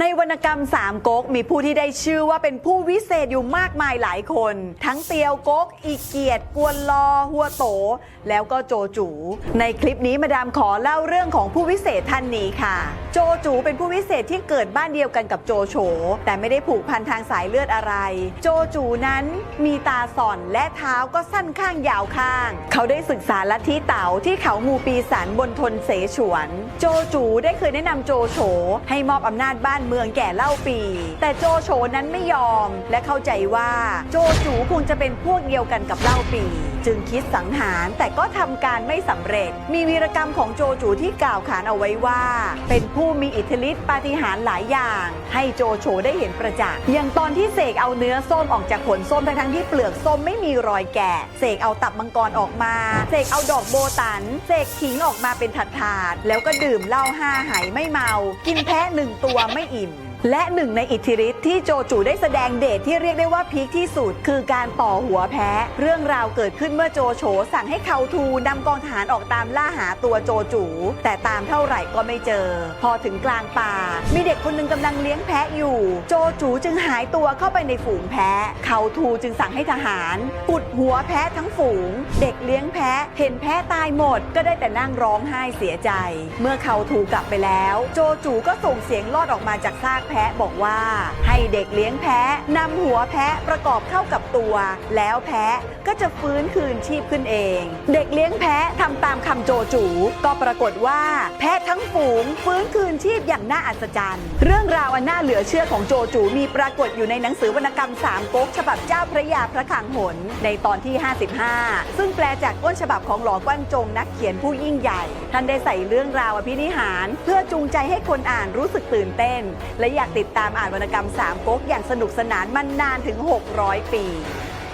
ในวรรณกรรมสามก๊กมีผู้ที่ได้ชื่อว่าเป็นผู้วิเศษอยู่มากมายหลายคน ทั้งเตียวก๊กอีเกียรติกวนลอ หัวโต แล้วก็โจจู ในคลิปนี้มาดามขอเล่าเรื่องของผู้วิเศษท่านนี้ค่ะ โจจูเป็นผู้วิเศษที่เกิดบ้านเดียวกันกับโจโฉแต่ไม่ได้ผูกพันทางสายเลือดอะไร โจจูนั้นมีตาส่อนและเท้าก็สั้นข้างยาวข้าง เขาได้ศึกษาลัทธิเต๋าที่เขางูปีศาจบนทนเสฉวน โจจูได้เคยแนะนำโจโฉให้มอบอำนาจบ้านเมืองแก่เล่าปี แต่โจโฉนั้นไม่ยอมและเข้าใจว่าโจจูคงจะเป็นพวกเดียวกันกับเล่าปี จึงคิดสังหารแต่ก็ทำการไม่สำเร็จ มีวีรกรรมของโจจูที่กล่าวขานเอาไว้ว่า เป็นผู้มีอิทธิฤทธิปาฏิหาริย์หลายอย่าง ให้โจโฉได้เห็นประจักษ์อย่างตอนที่เสกเอาเนื้อส้มออกจากผลส้มทั้งๆที่เปลือกส้มไม่มีรอยแกะเสกเอาตับมังกรออกมาเสกเอาดอกโบตันเสกขิงออกมาเป็นถาดๆแล้วก็ดื่มเหล้าห้าไหไม่เมา กินแพะหนึ่งตัวไม่อิ่ม และหนึ่งในอิทธิฤทธิ์ที่โจจูได้แสดงเดชที่เรียกได้ว่าพีคที่สุด คือการต่อหัวแพะเรื่องราวเกิดขึ้นเมื่อโจโฉสั่งให้เขาทูนำกองทหารออกตามล่าหาตัวโจจู แต่ตามเท่าไหร่ก็ไม่เจอ พอถึงกลางป่า มีเด็กคนหนึ่งกำลังเลี้ยงแพะอยู่ โจจูจึงหายตัวเข้าไปในฝูงแพะ เขาทูจึงสั่งให้ทหารปุดหัวแพะทั้งฝูง เด็ก เลี้ยงแพะ เห็นแพะตายหมด ก็ได้แต่นั่งร้องไห้เสียใจ เมื่อเขาทูกลับไปแล้ว โจจูก็ส่งเสียงลอดออกมาจากซากแพะบอกว่า ให้เด็กเลี้ยงแพะนำหัวแพะประกอบเข้ากับตัว แล้วแพะก็จะฟื้นคืนชีพขึ้นเอง เด็กเลี้ยงแพะทำตามคำโจจู ก็ปรากฏว่าแพะทั้งฝูงฟื้นคืนชีพอย่างน่าอัศจรรย์ เรื่องราวอันน่าเหลือเชื่อของโจจูมีปรากฏอยู่ในหนังสือวรรณกรรมสามก๊กฉบับเจ้าพระยาพระคลังหนในตอนที่ 55 ซึ่งแปลจากต้นฉบับของหลอกวั้นจงนักเขียนผู้ยิ่งใหญ่ ท่านได้ใส่เรื่องราวอภินิหาร เพื่อจูงใจให้คนอ่านรู้สึกตื่นเต้น และอยากติดตามอ่านวรรณกรรมสามก๊กอย่างสนุกสนานมานนานถึง 600 ปี